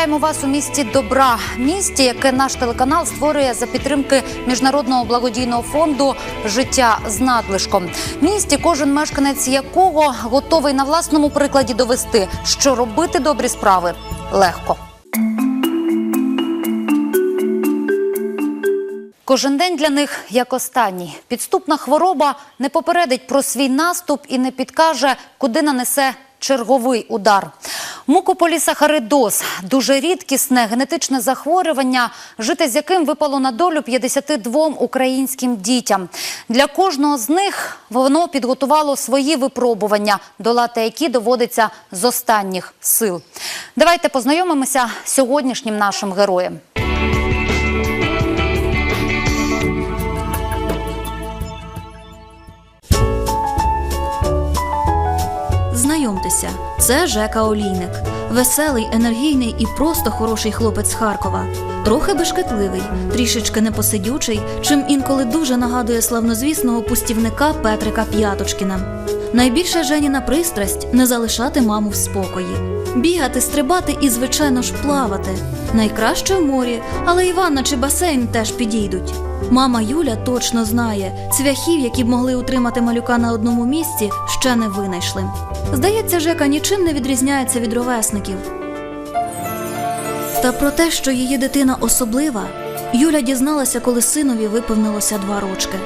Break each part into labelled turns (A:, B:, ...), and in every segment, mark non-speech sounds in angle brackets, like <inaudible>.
A: Вітаємо вас у місті Добра, місті, яке наш телеканал створює за підтримки міжнародного благодійного фонду Життя з надлишком. Місті, кожен мешканець якого готовий на власному прикладі довести, що робити добрі справи легко. Кожен день для них як останній. Підступна хвороба не попередить про свій наступ і не підкаже, куди нанесе черговий удар. Мукополісахаридоз – дуже рідкісне генетичне захворювання, жити з яким випало на долю 52 українським дітям. Для кожного з них воно підготувало свої випробування, долати які доводиться з останніх сил. Давайте познайомимося з сьогоднішнім нашим героєм.
B: Знайомтеся, це Жека Олійник. Веселий, енергійний і просто хороший хлопець з Харкова. Трохи бешкетливий, трішечки непосидючий, чим інколи дуже нагадує славнозвісного пустівника Петрика П'яточкіна. Найбільша Женіна пристрасть не залишати маму в спокої. Бігати, стрибати і, звичайно ж, плавати. Найкраще в морі, але і ванна чи басейн теж підійдуть. Мама Юля точно знає, цвяхів, які б могли утримати малюка на одному місці, ще не винайшли. Здається, Жека нічим не відрізняється від ровесників. Та про те, що її дитина особлива, Юля дізналася, коли синові виповнилося два рочки.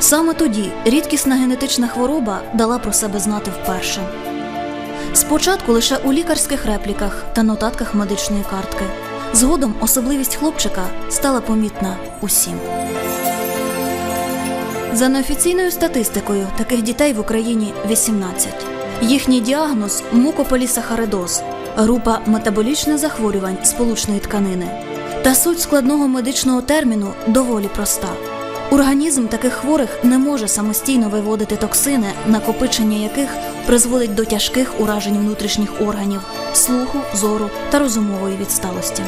B: Саме тоді рідкісна генетична хвороба дала про себе знати вперше. Спочатку лише у лікарських репліках та нотатках медичної картки. Згодом особливість хлопчика стала помітна усім. За неофіційною статистикою, таких дітей в Україні 18. Їхній діагноз мукополісахаридоз – група метаболічних захворювань сполучної тканини. Та суть складного медичного терміну доволі проста. Організм таких хворих не може самостійно виводити токсини, накопичення яких призводить до тяжких уражень внутрішніх органів, слуху, зору та розумової відсталості.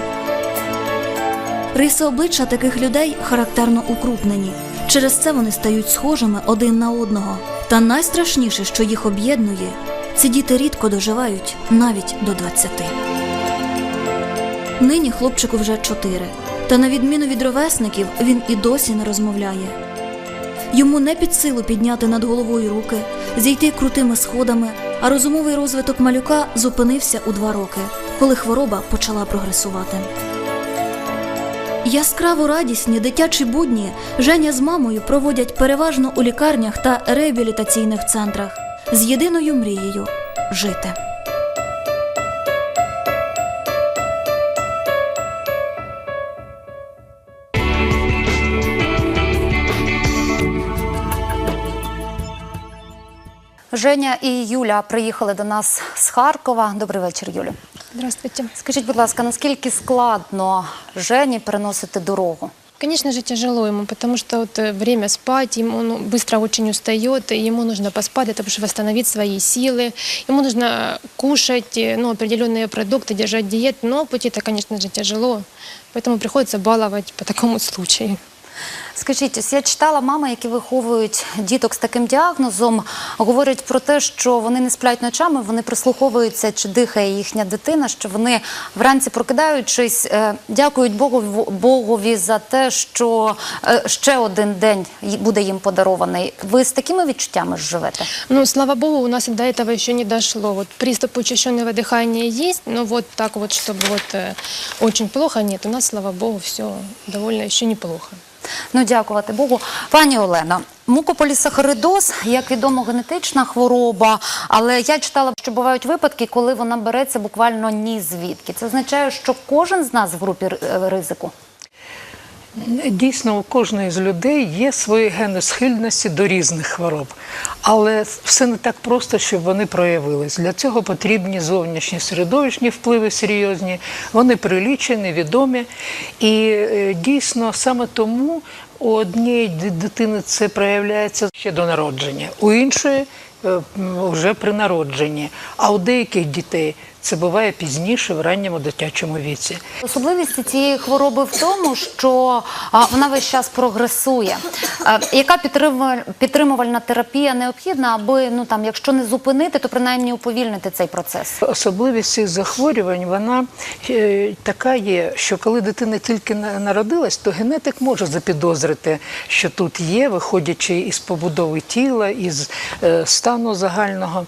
B: Риси обличчя таких людей характерно укрупнені. Через це вони стають схожими один на одного. Та найстрашніше, що їх об'єднує, ці діти рідко доживають навіть до 20. Нині хлопчику вже чотири. Та на відміну від ровесників, він і досі не розмовляє. Йому не під силу підняти над головою руки, зійти крутими сходами, а розумовий розвиток малюка зупинився у два роки, коли хвороба почала прогресувати. Яскраво радісні дитячі будні Женя з мамою проводять переважно у лікарнях та реабілітаційних центрах з єдиною мрією жити.
A: Женя і Юля приїхали до нас з Харкова. Добрий вечір, Юлю.
C: Здравствуйте.
A: Скажіть, будь ласка, наскільки складно Жені переносити дорогу?
C: Конечно же, тяжело ему, потому что вот э, время спать, ему ну, быстро очень устает, и ему нужно поспать, для того, чтобы восстановить свои силы. Ему нужно кушать э, ну, определенные продукты, держать диет, но пути это, конечно же, тяжело. Поэтому приходится баловать по такому случаю.
A: Скажіть, ось я читала мами, які виховують діток з таким діагнозом, говорять про те, що вони не сплять ночами, вони прислуховуються, чи дихає їхня дитина, що вони вранці прокидаючись, е, дякують Богові, Богові за те, що е, ще один день й- буде їм подарований. Ви з такими відчуттями ж живете?
C: Ну, слава богу, у нас до этого еще не дошло. Вот приступ учащенного дыхания есть, но вот так вот, чтобы вот э, очень плохо, нет. У нас, слава богу, все довольно еще неплохо.
A: Ну, дякувати Богу. Пані Олена. мукополісахаридоз, як відомо, генетична хвороба, але я читала, що бувають випадки, коли вона береться буквально ні звідки. Це означає, що кожен з нас в групі е, ризику.
D: Дійсно, у кожної з людей є свої гени схильності до різних хвороб, але все не так просто, щоб вони проявились. Для цього потрібні зовнішні середовищні впливи серйозні, вони прилічені, відомі. І е, дійсно саме тому у однієї дитини це проявляється ще до народження, у іншої е, вже при народженні. А у деяких дітей це буває пізніше в ранньому дитячому віці.
A: Особливість цієї хвороби в тому, що а, вона весь час прогресує. А, Яка підтримуваль- підтримувальна терапія необхідна, аби ну там, якщо не зупинити, то принаймні уповільнити цей процес?
D: Особливість цих захворювань вона е, така є, що коли дитина тільки на- народилась, то генетик може запідозрити, що тут є, виходячи із побудови тіла, із е, стану загального.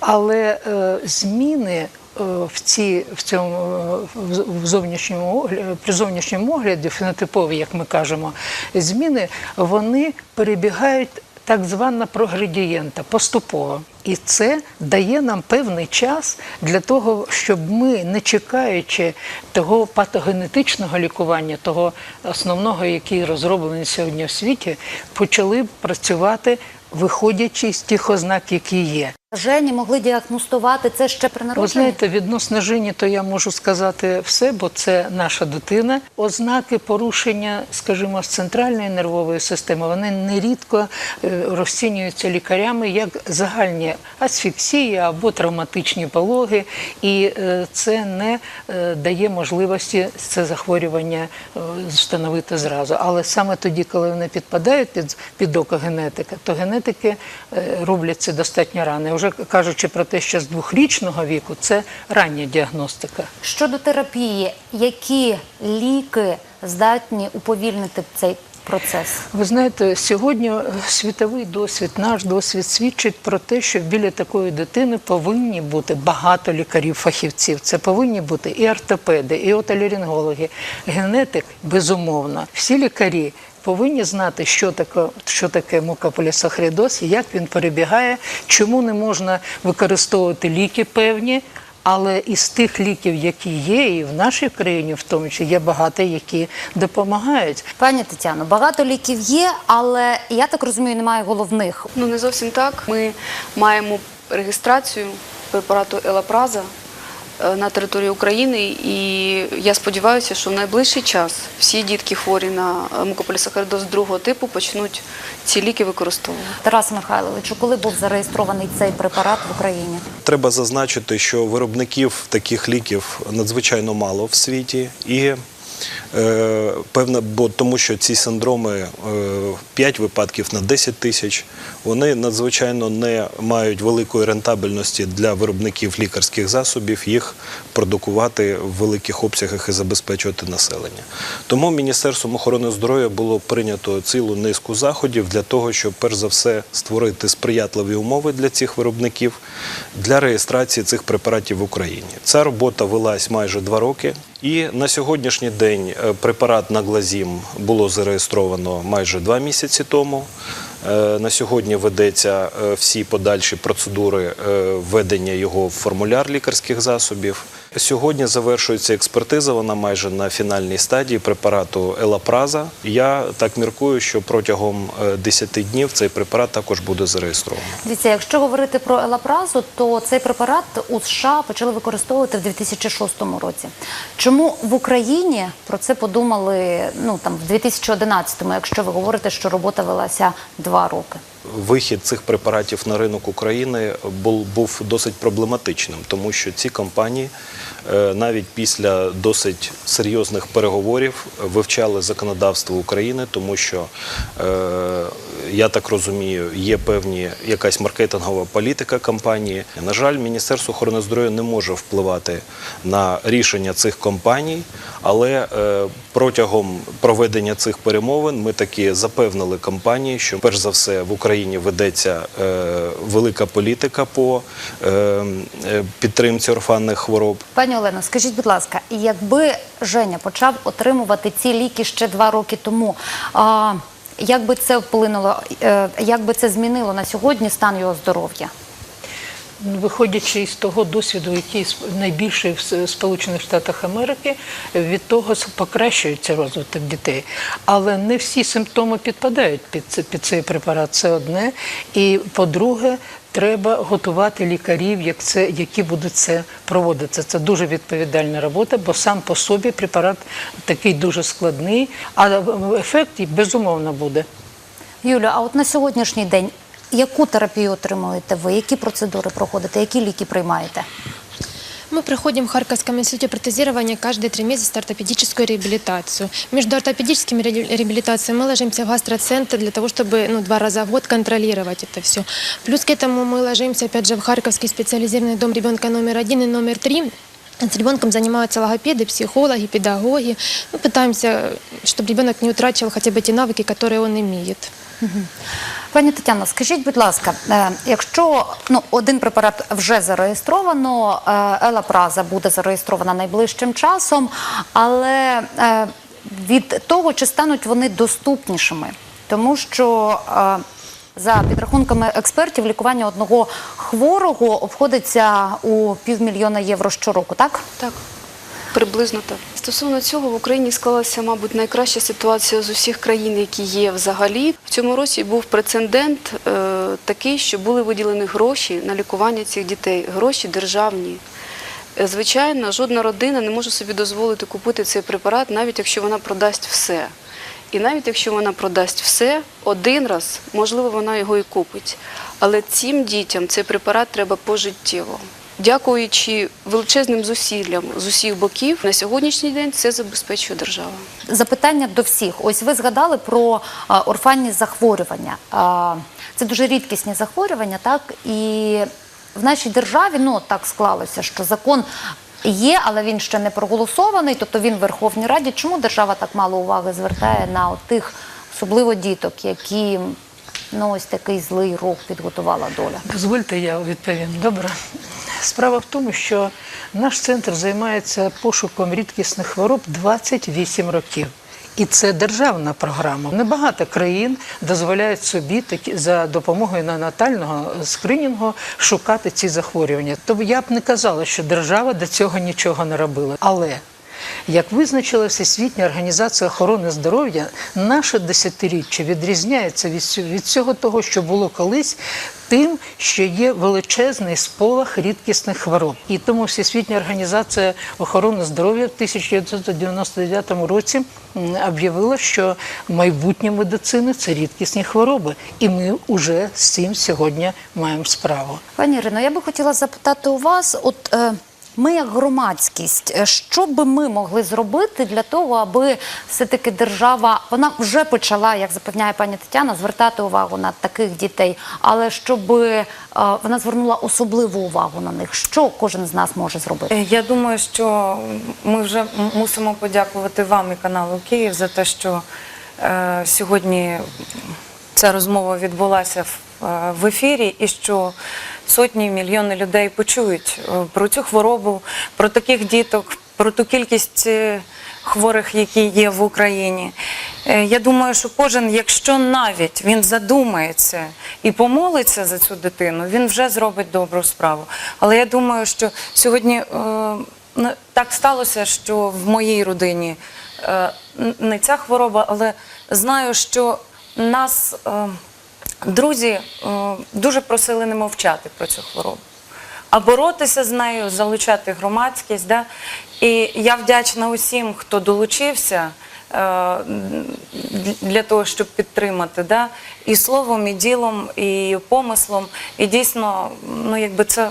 D: Але е, зміни в ці в цьому е, в- зовнішньому при зовнішньому огляді, фенотипові, як ми кажемо, зміни вони перебігають так звана проградієнта поступово. І це дає нам певний час для того, щоб ми, не чекаючи того патогенетичного лікування, того основного, який розроблений сьогодні в світі, почали працювати, виходячи з тих ознак, які є.
A: Жені могли діагностувати це ще при
D: Ви знаєте, відносно Жені, то я можу сказати все, бо це наша дитина. Ознаки порушення, скажімо, з центральної нервової системи, вони нерідко е, розцінюються лікарями як загальні асфіксії або травматичні пологи, і е, це не е, дає можливості це захворювання встановити зразу. Але саме тоді, коли вони підпадають під, під око генетика, то генетики роблять це достатньо рано. Вже кажучи про те, що з двохрічного віку це рання діагностика.
A: Щодо терапії, які ліки здатні уповільнити цей процес?
D: Ви знаєте, сьогодні світовий досвід, наш досвід свідчить про те, що біля такої дитини повинні бути багато лікарів-фахівців. Це повинні бути і ортопеди, і отоларингологи, генетик, безумовно. Всі лікарі. Повинні знати, що таке, що таке мукополісахаридоз, як він перебігає, чому не можна використовувати ліки певні, але із тих ліків, які є, і в нашій країні, в тому числі, є багато, які допомагають.
A: Пані Тетяно, багато ліків є, але я так розумію, немає головних.
E: Ну не зовсім так. Ми маємо реєстрацію препарату Елапраза на території України, і я сподіваюся, що в найближчий час всі дітки хворі на е, мукополісахаридоз другого типу почнуть ці ліки використовувати.
A: Тарас Михайловичу, коли був зареєстрований цей препарат в Україні?
F: Треба зазначити, що виробників таких ліків надзвичайно мало в світі, і е, певно, бо тому що ці синдроми е, 5 випадків на 10 тисяч, вони надзвичайно не мають великої рентабельності для виробників лікарських засобів їх продукувати в великих обсягах і забезпечувати населення. Тому Міністерством охорони здоров'я було прийнято цілу низку заходів для того, щоб перш за все створити сприятливі умови для цих виробників для реєстрації цих препаратів в Україні. Ця робота велась майже два роки. І на сьогоднішній день препарат препарат Наглазім було зареєстровано майже два місяці тому. Е, На сьогодні ведеться е, всі подальші процедури е, введення його в формуляр лікарських засобів. Сьогодні завершується експертиза, вона майже на фінальній стадії препарату Елапраза. Я так міркую, що протягом е, 10 днів цей препарат також буде зареєстрований.
A: Дивіться, якщо говорити про елапразу, то цей препарат у США почали використовувати в 2006 році. Чому в Україні про це подумали ну там в 2011-му, якщо ви говорите, що робота велася два роки?
F: Вихід цих препаратів на ринок України був, досить проблематичним, тому що ці компанії е, навіть після досить серйозних переговорів вивчали законодавство України, тому що е, я так розумію, є певні якась маркетингова політика компанії. На жаль, Міністерство охорони здоров'я не може впливати на рішення цих компаній, але е, протягом проведення цих перемовин ми таки запевнили компанії, що перш за все в Україні ведеться е, велика політика по е, е, підтримці орфанних хвороб.
A: Пані Олено, скажіть, будь ласка, якби Женя почав отримувати ці ліки ще два роки тому, як би це вплинуло, як би це змінило на сьогодні стан його здоров'я?
D: Виходячи із того досвіду, який найбільший в Сполучених Штатах Америки, від того покращується розвиток дітей. Але не всі симптоми підпадають під, під цей препарат. Це одне. І по-друге, треба готувати лікарів, як це, які будуть це проводити. Це дуже відповідальна робота, бо сам по собі препарат такий дуже складний, а ефект безумовно буде.
A: Юлю, а от на сьогоднішній день яку терапію отримуєте ви? Які процедури проходите? Які ліки приймаєте?
C: Мы проходим в Харьковском институте протезирования каждые три месяца ортопедическую реабилитацию. Между ортопедическими ре- реабилитациями мы ложимся в гастроцентр для того, чтобы ну, два раза в год контролировать это все. Плюс к этому мы ложимся, опять же, в Харьковский специализированный дом ребенка номер один и номер три. С ребенком занимаются логопеды, психологи, педагоги. Мы пытаемся, чтобы ребенок не утратил хотя бы те навыки, которые он имеет.
A: Пані Тетяно, скажіть, будь ласка, е, якщо ну, один препарат вже зареєстровано, е, Елапраза буде зареєстрована найближчим часом, але е, від того, чи стануть вони доступнішими, тому що за підрахунками експертів, лікування одного хворого обходиться у півмільйона євро щороку, так?
E: Так, приблизно так. Стосовно цього в Україні склалася, мабуть, найкраща ситуація з усіх країн, які є взагалі. В цьому році був прецедент е, такий, що були виділені гроші на лікування цих дітей, гроші державні. Е, Звичайно, жодна родина не може собі дозволити купити цей препарат, навіть якщо вона продасть все. І навіть якщо вона продасть все один раз, можливо, вона його і купить. Але цим дітям цей препарат треба пожиттєво. Дякуючи величезним зусиллям з усіх боків, на сьогоднішній день це забезпечує держава.
A: Запитання до всіх. Ось ви згадали про орфанні захворювання. Це дуже рідкісні захворювання, так? І в нашій державі ну так склалося, що закон є, але він ще не проголосований, тобто він в Верховній Раді. Чому держава так мало уваги звертає на тих, особливо діток, які ну ось такий злий рух підготувала доля?
D: Дозвольте, я відповім. Добре. Справа в тому, що наш центр займається пошуком рідкісних хвороб 28 років. І це державна програма. Небагато країн дозволяють собі такі за допомогою ненатального скринінгу шукати ці захворювання. Тобто я б не казала, що держава до цього нічого не робила. Але як визначила Всесвітня організація охорони здоров'я, наше десятиріччя відрізняється від всього того, що було колись, тим, що є величезний сполох рідкісних хвороб. І тому Всесвітня організація охорони здоров'я в 1999 році об'явила, що майбутнє медицини це рідкісні хвороби. І ми вже з цим сьогодні маємо справу.
A: Пані Ірино, я би хотіла запитати у вас, от е, ми як громадськість, е, що би ми могли зробити для того, аби все-таки держава вона вже почала, як запевняє пані Тетяна, звертати увагу на таких дітей, але щоб е, вона звернула особливу увагу на них, що кожен з нас може зробити?
G: Е, Я думаю, що ми вже мусимо подякувати вам і каналу Київ за те, що сьогодні ця розмова відбулася в, в ефірі, і що сотні мільйони людей почують е, про цю хворобу, про таких діток, про ту кількість е, хворих, які є в Україні. Е, Я думаю, що кожен, якщо навіть він задумається і помолиться за цю дитину, він вже зробить добру справу. Але я думаю, що сьогодні е, так сталося, що в моїй родині е, не ця хвороба, але знаю, що нас е, друзі е, дуже просили не мовчати про цю хворобу а боротися з нею, залучати громадськість. Да? І я вдячна усім, хто долучився е, для того, щоб підтримати. Да? І словом, і ділом, і помислом. І дійсно, ну якби це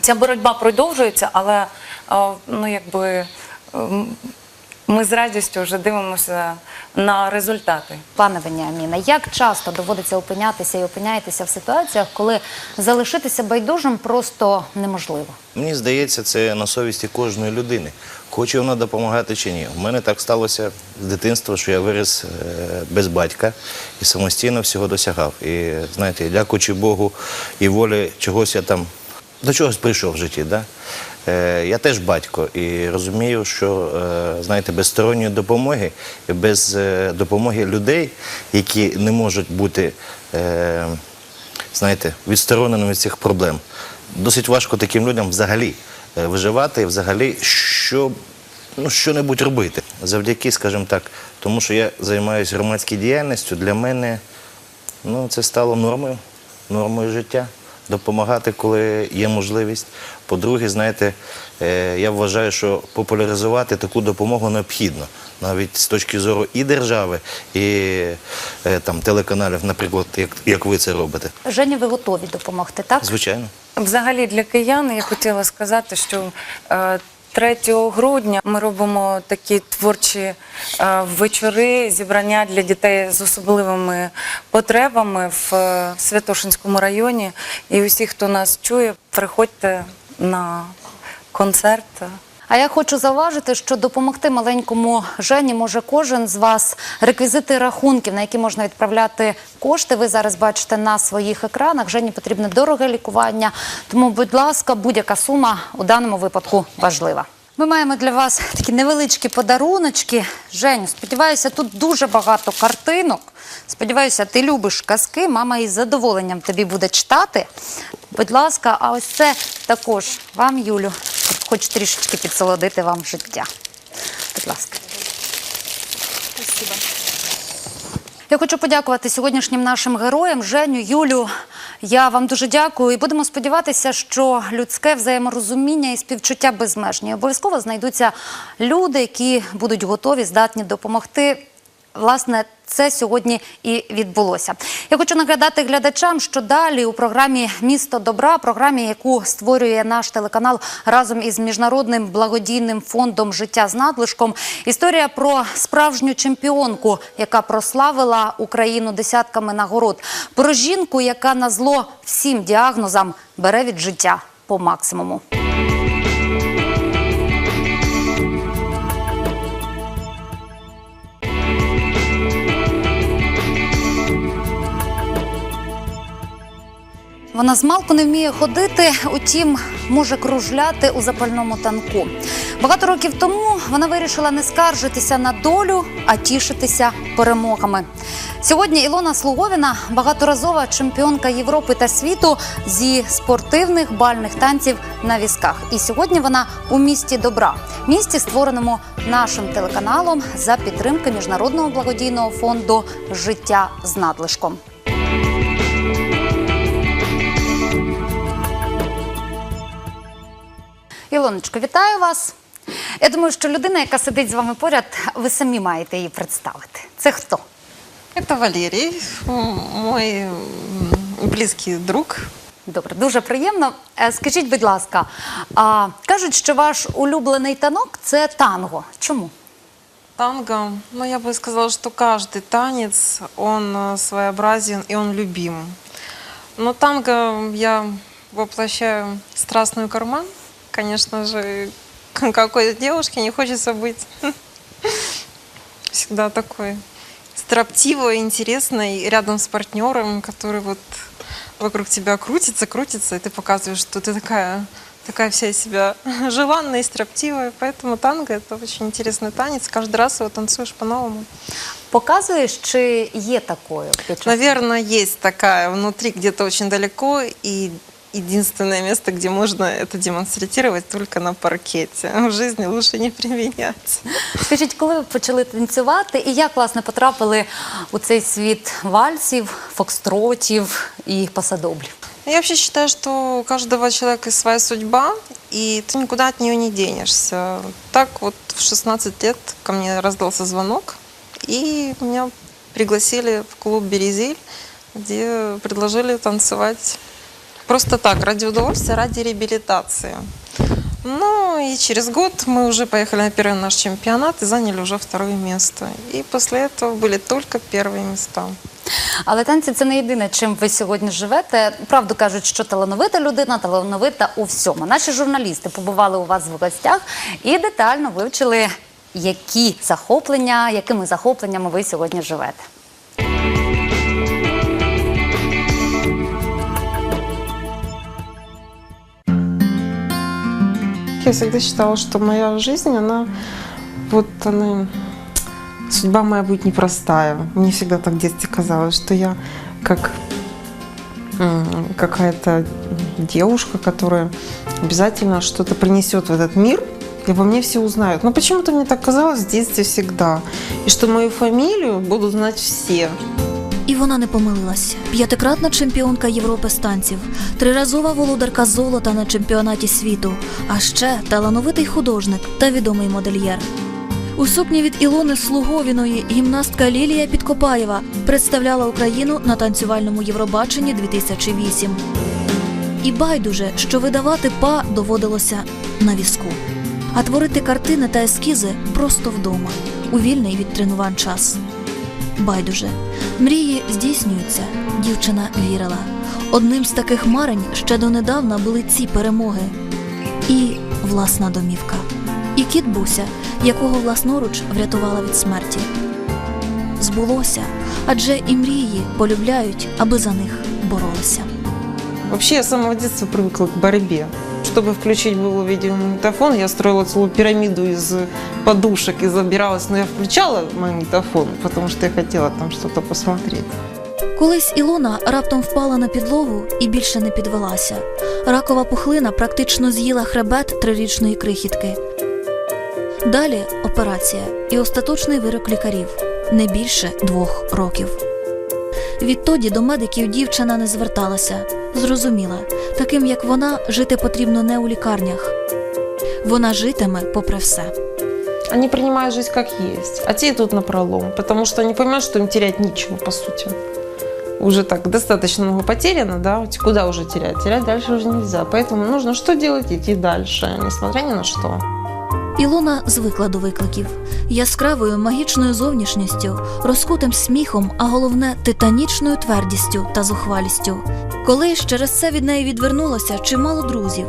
G: ця боротьба продовжується, але е, ну якби. Ми з радістю вже дивимося на результати.
A: Пане Веніаміне, як часто доводиться опинятися і опиняєтеся в ситуаціях, коли залишитися байдужим просто неможливо?
H: Мені здається, це на совісті кожної людини. Хоче вона допомагати чи ні. У мене так сталося з дитинства, що я виріс е, без батька і самостійно всього досягав. І знаєте, дякуючи Богу і волі чогось я там до чогось прийшов в житті. Да? Е, Я теж батько і розумію, що е, знаєте, без сторонньої допомоги, без е, допомоги людей, які не можуть бути. знаєте, відстороненим від цих проблем. Досить важко таким людям взагалі виживати, і взагалі що, ну, що-небудь робити. Завдяки, скажімо так, тому що я займаюся громадською діяльністю, для мене ну, це стало нормою, нормою життя. Допомагати, коли є можливість. По-друге, знаєте, е, я вважаю, що популяризувати таку допомогу необхідно. Навіть з точки зору і держави, і е, там, телеканалів, наприклад, як, як ви це робите.
A: Жені, ви готові допомогти, так?
H: Звичайно.
G: Взагалі для киян я хотіла сказати, що е, 3 грудня ми робимо такі творчі е, вечори, зібрання для дітей з особливими потребами в е, Святошинському районі. І усі, хто нас чує, приходьте на концерт.
A: А я хочу зауважити, що допомогти маленькому Жені може кожен з вас. Реквізити рахунків, на які можна відправляти кошти. Ви зараз бачите на своїх екранах. Жені потрібне дороге лікування. Тому, будь ласка, будь-яка сума у даному випадку важлива. Ми маємо для вас такі невеличкі подаруночки. Женю, сподіваюся, тут дуже багато картинок. Сподіваюся, ти любиш казки. Мама із задоволенням тобі буде читати. Будь ласка, а ось це також вам, Юлю, хоч трішечки підсолодити вам життя. Будь ласка. Я хочу подякувати сьогоднішнім нашим героям Женю, Юлю. Я вам дуже дякую і будемо сподіватися, що людське взаєморозуміння і співчуття безмежні. Обов'язково знайдуться люди, які будуть готові, здатні допомогти. Власне, це сьогодні і відбулося. Я хочу нагадати глядачам, що далі у програмі Місто добра, програмі, яку створює наш телеканал разом із міжнародним благодійним фондом Життя з надлишком. Історія про справжню чемпіонку, яка прославила Україну десятками нагород. Про жінку, яка на зло всім діагнозам бере від життя по максимуму. Вона змалку не вміє ходити, утім, може кружляти у запальному танку. Багато років тому вона вирішила не скаржитися на долю, а тішитися перемогами. Сьогодні Ілона Слуговіна багаторазова чемпіонка Європи та світу зі спортивних бальних танців на візках. І сьогодні вона у місті добра, місті, створеному нашим телеканалом за підтримки міжнародного благодійного фонду Життя з надлишком. Ілоночко, вітаю вас. Я думаю, що людина, яка сидить з вами поряд, ви самі маєте її представити. Це хто?
I: Это Валерий, м, мой м, близкий друг.
A: Добре, дуже приємно. Е, Скажіть, будь ласка, а кажуть, що ваш улюблений танок це танго. Чому?
I: Танго, ну я бы сказала, что каждый танец, он э, своеобразен и он любим. Но танго я воплощаю страстную карман. Конечно же, какой девушке не хочется быть <laughs> всегда такой строптивой, интересной, рядом с партнером, который вот вокруг тебя крутится, крутится, и ты показываешь, что ты такая, такая вся из себя <laughs> желанная и строптивая. Поэтому танго – это очень интересный танец. Каждый раз его танцуешь по-новому.
A: Показуєш, чи є такою? під час-
I: Наверное, есть такая внутри, где-то очень далеко, и единственное место, где можно это демонстрировать, только на паркете. В жизни лучше не применять.
A: Скажіть, коли ви почали танцювати і як власне потрапили у цей світ вальсів, фокстротів і пасадоблів?
I: Я вообще считаю, что у каждого человека своя судьба, и ты никуда от нее не денешься. Так вот в 16 лет ко мне раздался звонок, и меня пригласили в клуб «Березиль», где предложили танцевать просто так, ради удовольствия, ради реабилитации. Ну и через год мы уже поехали на первый наш чемпионат и заняли уже второе место. И после этого были только первые места.
A: Але танці це не єдине, чим ви сьогодні живете. Правду кажуть, що талановита людина, талановита у всьому. Наші журналісти побували у вас в гостях і детально вивчили, які захоплення, якими захопленнями ви сьогодні живете.
J: Я всегда считала, что моя жизнь, она вот она судьба моя будет непростая. Мне всегда так в детстве казалось, что я как какая-то девушка, которая обязательно что-то принесет в этот мир, и обо мне все узнают. Но почему-то мне так казалось в детстве всегда. И что мою фамилию будут знать все.
B: І вона не помилилась. П'ятикратна чемпіонка Європи з танців, триразова володарка золота на чемпіонаті світу, а ще талановитий художник та відомий модельєр. У сукні від Ілони Слуговіної гімнастка Лілія Підкопаєва представляла Україну на танцювальному Євробаченні 2008. І байдуже, що видавати па доводилося на візку, а творити картини та ескізи просто вдома, у вільний від тренувань час. Байдуже, мрії здійснюються, дівчина вірила. Одним з таких марень ще донедавна були ці перемоги. І власна домівка. І кіт Буся, якого власноруч врятувала від смерті. Збулося, адже і мрії полюбляють, аби за них боролися.
J: Вообще, я самого детства привыкла к борьбе. Чтобы включить было видеомагнитофон, я строила целую пирамиду из подушек и забиралась. Но я включала магнитофон, потому что я хотела там что-то посмотреть.
B: Колись Ілона раптом впала на підлогу і більше не підвелася. Ракова пухлина практично з'їла хребет трирічної крихітки. Далі операція і остаточний вирок лікарів не більше двох років. Відтоді до медиків дівчина не зверталася. Зрозуміла, таким як вона, жити потрібно не у лікарнях. Вона житиме попри все.
J: Они принимают жизнь как есть, а те идут на пролом, потому что они понимают, что им терять нечего, по сути. Уже так достаточно много потеряно, да, куда уже терять? Терять дальше уже нельзя, поэтому нужно что делать? Идти дальше, несмотря ни на что.
B: Ілона звикла до викликів яскравою магічною зовнішністю, розкутим сміхом, а головне титанічною твердістю та зухвалістю. Колись через це від неї відвернулося чимало друзів.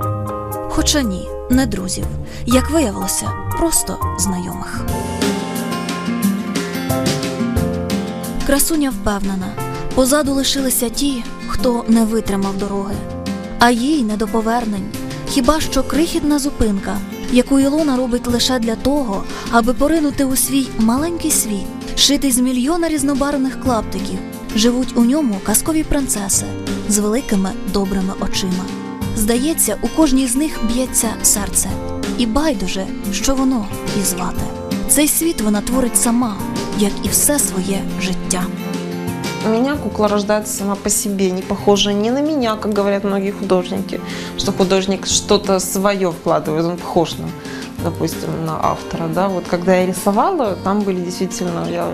B: Хоча ні, не друзів, як виявилося, просто знайомих. Красуня впевнена, позаду лишилися ті, хто не витримав дороги, а їй не до повернень. Хіба що крихітна зупинка, яку Ілона робить лише для того, аби поринути у свій маленький світ, шитий з мільйона різнобарвних клаптиків. Живуть у ньому казкові принцеси з великими добрими очима. Здається, у кожній з них б'ється серце, і байдуже, що воно і звати. Цей світ вона творить сама, як і все своє життя.
J: У меня кукла рождается сама по себе, не похожа ни на меня, как говорят многие художники, что художник что-то свое вкладывает, он похож на, допустим, на автора, да, вот когда я рисовала, там были действительно, я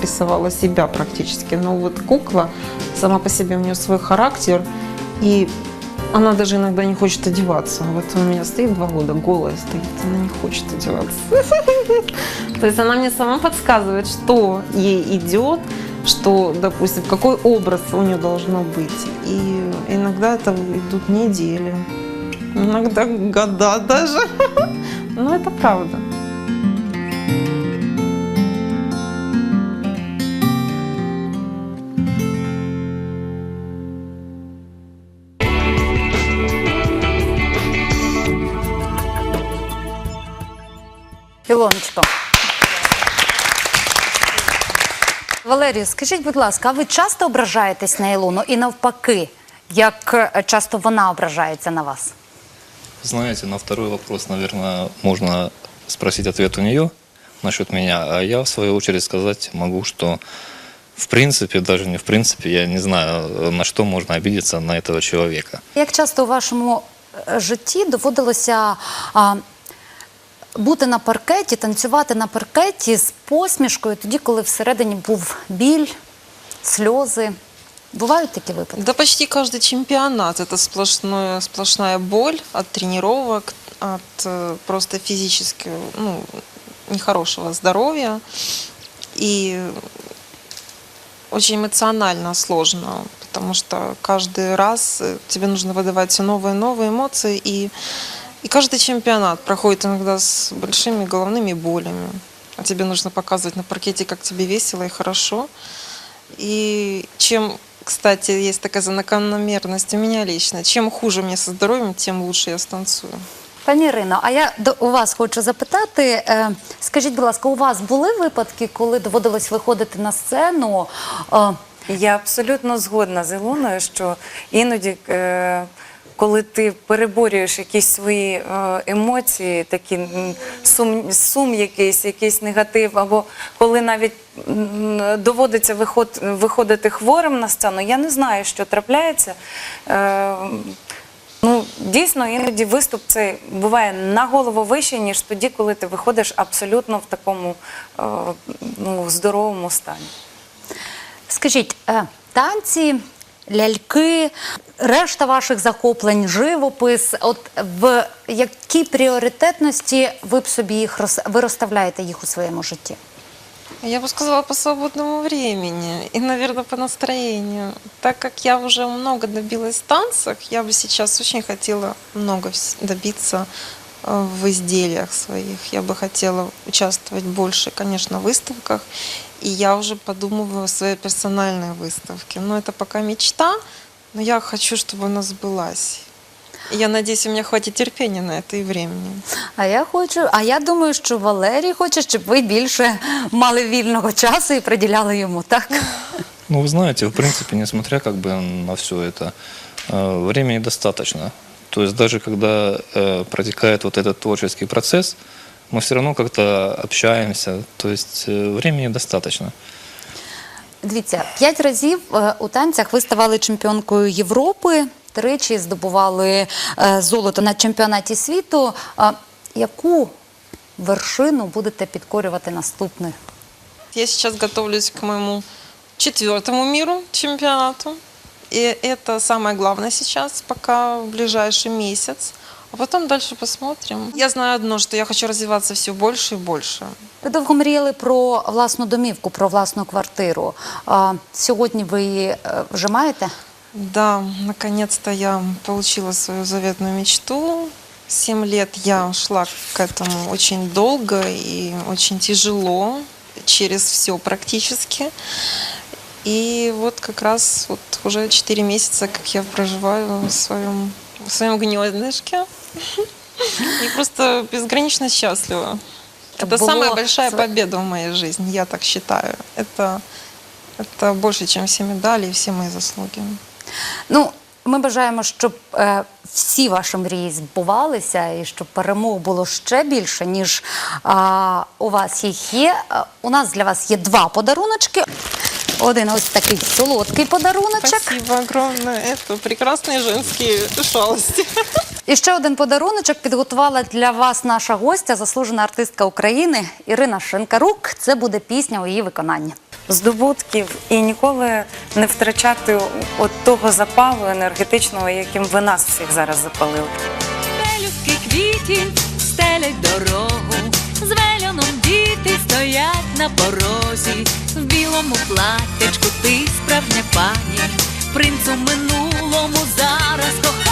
J: рисовала себя практически, но вот кукла сама по себе, у нее свой характер, и она даже иногда не хочет одеваться. Вот у меня стоит два года, голая стоит, она не хочет одеваться. <laughs> То есть она мне сама подсказывает, что ей идет, что, допустим, какой образ у нее должно быть. И иногда это идут недели, иногда года <laughs> даже. Но это правда.
A: Ілоночко. Валерію, скажіть, будь ласка, а ви часто ображаєтесь на Ілону і навпаки, як е, часто вона ображається на вас?
K: Знаете, на второй вопрос, наверное, можно спросить ответ у нее насчет меня. А я, в свою очередь, сказать могу, что в принципе, даже не в принципе, я не знаю, на что можно обидеться на этого человека.
A: Як часто у вашому е, житті доводилося а, бути на паркеті, танцювати на паркеті з посмішкою, тоді, коли всередині був біль, сльози? Бувають такі випадки?
I: Да почти каждый чемпионат это сплошное, сплошная боль от тренировок, от э, просто физически ну, нехорошего здоровья. И очень эмоционально сложно, потому что каждый раз э, тебе нужно выдавать все новые и новые эмоции. И, и каждый чемпионат проходит иногда с большими головными болями. А тебе нужно показывать на паркете, как тебе весело и хорошо. И чем, кстати, есть такая закономерность у меня лично, чем хуже мне со здоровьем, тем лучше я станцую.
A: Пані Ірино, а я до у вас хочу запитати. Е, скажіть, будь ласка, у вас були випадки, коли доводилось виходити на сцену? Е,
G: Я абсолютно згодна з Ілоною, що іноді е, коли ти переборюєш якісь свої е, емоції, такі сум, сум якийсь, якийсь негатив, або коли навіть доводиться виход, виходити хворим на сцену, я не знаю, що трапляється. Е, Ну, дійсно, іноді виступ цей буває на голову вище, ніж тоді, коли ти виходиш абсолютно в такому е, ну, здоровому стані.
A: Скажіть, е, танці, ляльки, решта ваших захоплень, живопис. От в якій пріоритетності ви б собі їх роз- ви розставляєте їх у своєму житті?
I: Я бы сказала по свободному времени и, наверное, по настроению. Так как я уже много добилась в танцах, я бы сейчас очень хотела много вс- добиться э, в изделиях своих. Я бы хотела участвовать больше, конечно, в выставках. И я уже подумываю о своей персональной выставке. Но это пока мечта, но я хочу, чтобы она сбылась. И я надеюсь, у меня хватит терпения на это и времени.
A: А я хочу, а я думаю, що Валерій хоче, щоб ви більше мали вільного часу і приділяли йому, так?
K: Ну, вы знаете, в принципе, несмотря как бы на все это, э, времени достаточно. То есть даже когда э, протекает вот этот творческий процесс, мы все равно как-то общаемся. То есть э, времени достаточно.
A: Дивіться, п'ять разів е, у танцях ви ставали чемпіонкою Європи, тричі здобували е, золото на чемпіонаті світу. А Яку вершину будете підкорювати наступною?
I: Я сейчас готовлюсь к моему четвертому миру чемпионату. И это самое главное сейчас, пока в ближайший месяц. А потом дальше посмотрим. Я знаю одно, что я хочу развиваться все больше и больше.
A: Ви довго мріяли про власну домівку, про власну квартиру. А Сьогодні ви її е, вже маєте?
I: Да, наконец-то я получила свою заветную мечту. Семь лет я шла к этому очень долго и очень тяжело, через все практически. И вот как раз вот уже четыре месяца, как я проживаю в своем, в своем гнездышке. И просто безгранично счастлива. Это
A: было
I: самая большая победа в моей жизни, я так считаю. Это, это больше, чем все медали и все мои заслуги.
A: Ну, ми бажаємо, щоб всі ваші мрії збувалися і щоб перемог було ще більше, ніж а, у вас їх є. У нас для вас є два подаруночки. Один ось такий солодкий подаруночок.
I: Спасибо огромное. Это прекрасные женские шалости.
A: І ще один подаруночок підготувала для вас наша гостя, заслужена артистка України Ірина Шинкарук. Це буде пісня у її виконанні.
G: Здобутків і ніколи не втрачати от того запалу енергетичного, яким ви нас всіх зараз запалили.
L: Пелюстки квітів стелять дорогу, з вельоном діти стоять на порозі, в білому платтячку ти справжня пані, принцу минулому зараз коханий,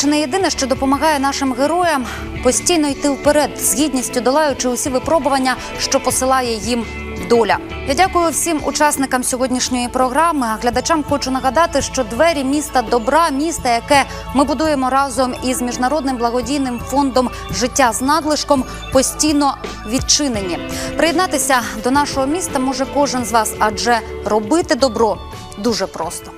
A: чи не єдине, що допомагає нашим героям постійно йти вперед, з гідністю долаючи усі випробування, що посилає їм доля. Я дякую всім учасникам сьогоднішньої програми. А глядачам хочу нагадати, що двері міста добра, міста, яке ми будуємо разом із міжнародним благодійним фондом життя з надлишком, постійно відчинені. Приєднатися до нашого міста може кожен з вас, адже робити добро дуже просто.